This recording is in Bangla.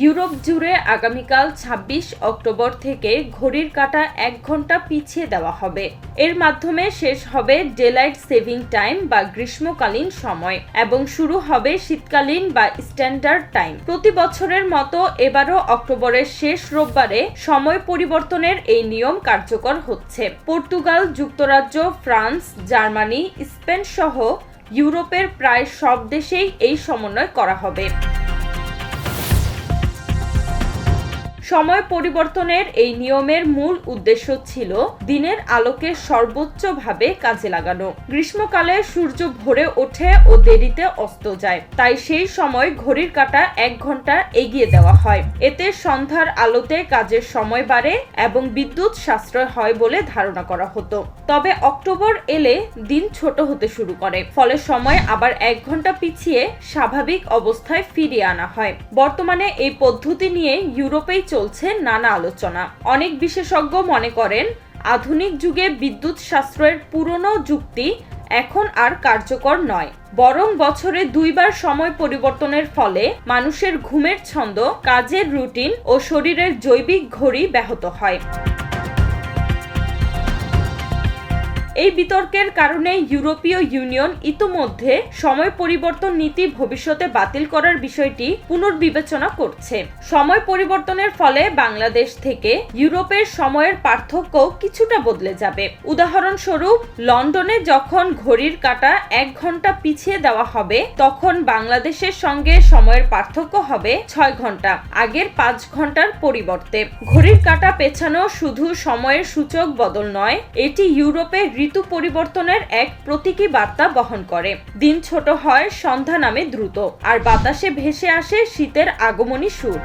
ইউরোপ জুড়ে আগামীকাল ২৬ অক্টোবর থেকে ঘড়ির কাঁটা এক ঘণ্টা পিছিয়ে দেওয়া হবে। এর মাধ্যমে শেষ হবে ডেলাইট সেভিং টাইম বা গ্রীষ্মকালীন সময় এবং শুরু হবে শীতকালীন বা স্ট্যান্ডার্ড টাইম। প্রতি বছরের মতো এবারও অক্টোবরের শেষ রোববারে সময় পরিবর্তনের এই নিয়ম কার্যকর হচ্ছে। পর্তুগাল, যুক্তরাজ্য, ফ্রান্স, জার্মানি, স্পেন সহ ইউরোপের প্রায় সব দেশেই এই সমন্বয় করা হবে। সময় পরিবর্তনের এই নিয়মের মূল উদ্দেশ্য ছিল দিনের আলোকে সর্বোচ্চভাবে কাজে লাগানো। গ্রীষ্মকালে সূর্য ভোরে ওঠে ও দেরিতে অস্ত যায়। তাই সেই সময় ঘড়ির কাঁটা এক ঘণ্টা এগিয়ে দেওয়া হয়। এতে সন্ধ্যার আলোতে কাজের সময় বাড়ে এবং বিদ্যুৎ সাশ্রয় হয় বলে ধারণা করা হতো। তবে অক্টোবর এলে দিন ছোট হতে শুরু করে। ফলে সময় আবার এক ঘণ্টা পিছিয়ে স্বাভাবিক অবস্থায় ফিরিয়ে আনা হয়। বর্তমানে এই পদ্ধতি নিয়ে ইউরোপেই চলছে নানা আলোচনা। অনেক বিশেষজ্ঞ মনে করেন, আধুনিক যুগে বিদ্যুৎ সাশ্রয়ের পুরনো যুক্তি এখন আর কার্যকর নয়। বরং বছরে দুইবার সময় পরিবর্তনের ফলে মানুষের ঘুমের ছন্দ, কাজের রুটিন ও শরীরের জৈবিক ঘড়ি ব্যাহত হয়। এই বিতর্কের কারণে ইউরোপীয় ইউনিয়ন ইতোমধ্যে সময় পরিবর্তন নীতি ভবিষ্যতে বাতিল করার বিষয়টি পুনর্বিবেচনা করছে। সময় পরিবর্তনের ফলে বাংলাদেশ থেকে ইউরোপের সময়ের পার্থক্য কিছুটা বদলে যাবে। উদাহরণস্বরূপ, লন্ডনে যখন ঘড়ির কাঁটা এক ঘণ্টা পিছিয়ে দেওয়া হবে, তখন বাংলাদেশের সঙ্গে সময়ের পার্থক্য হবে ছয় ঘণ্টা, আগের পাঁচ ঘণ্টার পরিবর্তে। ঘড়ির কাঁটা পেছানো শুধু সময়ের সূচক বদল নয়, এটি ইউরোপের ঋতু পরিবর্তনের এক প্রতীকী বার্তা বহন করে। দিন ছোট হয়, সন্ধ্যা নামে দ্রুত, আর বাতাসে ভেসে আসে শীতের আগমনী সুর।